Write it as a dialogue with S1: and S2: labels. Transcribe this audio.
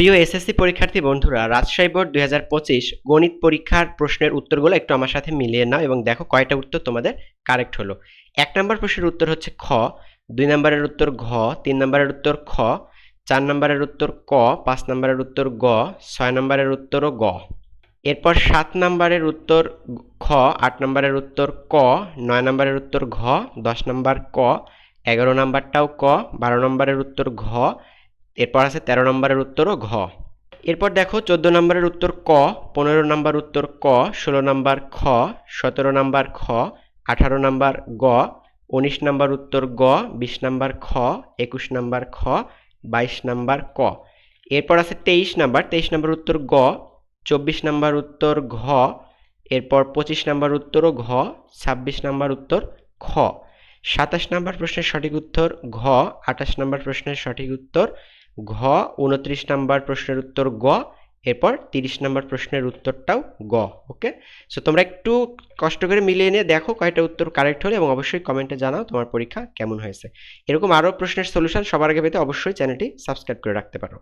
S1: প্রিয় এসএসসি পরীক্ষার্থী বন্ধুরা, রাজশাহী বোর্ড দুই হাজার পঁচিশ গণিত পরীক্ষার প্রশ্নের উত্তরগুলো একটু আমার সাথে মিলিয়ে নাও এবং দেখো কয়টা উত্তর তোমাদের কারেক্ট হলো। এক নম্বর প্রশ্নের উত্তর হচ্ছে খ, দুই নম্বরের উত্তর ঘ, তিন নম্বরের উত্তর খ, চার নম্বরের উত্তর ক, পাঁচ নম্বরের উত্তর গ, ছয় নম্বরের উত্তরও গ। এরপর সাত নম্বরের উত্তর খ, আট নম্বরের উত্তর ক, নয় নম্বরের উত্তর ঘ, দশ নম্বর ক, এগারো নম্বরটাও ক, বারো নম্বরের উত্তর ঘ এরপর আছে তেরো নম্বরের উত্তরও ঘ। এরপর দেখো চোদ্দ নম্বরের উত্তর ক, পনেরো নম্বর উত্তর ক, ষোলো নম্বর খ, সতেরো নম্বর খ, আঠারো নম্বর গ, উনিশ নম্বর উত্তর গ, বিশ নম্বর খ, একুশ নম্বর খ, বাইশ নম্বর ক। এরপর আছে তেইশ নম্বর তেইশ নম্বর উত্তর গ, চব্বিশ নম্বর উত্তর ঘ, এরপর পঁচিশ নম্বর উত্তরও ঘ, ছাব্বিশ নম্বর উত্তর খ। সাতাশ নম্বর প্রশ্নের সঠিক উত্তর ঘ, আঠাশ নম্বর প্রশ্নের সঠিক উত্তর ঘ, উনত্রিশ নাম্বার প্রশ্নের উত্তর গ, এরপর তিরিশ নাম্বার প্রশ্নের উত্তরটাও গ ওকে সো তোমরা একটু কষ্ট করে মিলিয়ে নিয়ে দেখো কয়টা উত্তর কারেক্ট হলে এবং অবশ্যই কমেন্টে জানাও তোমার পরীক্ষা কেমন হয়েছে। এরকম আরও প্রশ্নের সলিউশন সবার আগে পেতে অবশ্যই চ্যানেলটি সাবস্ক্রাইব করে রাখতে পারো।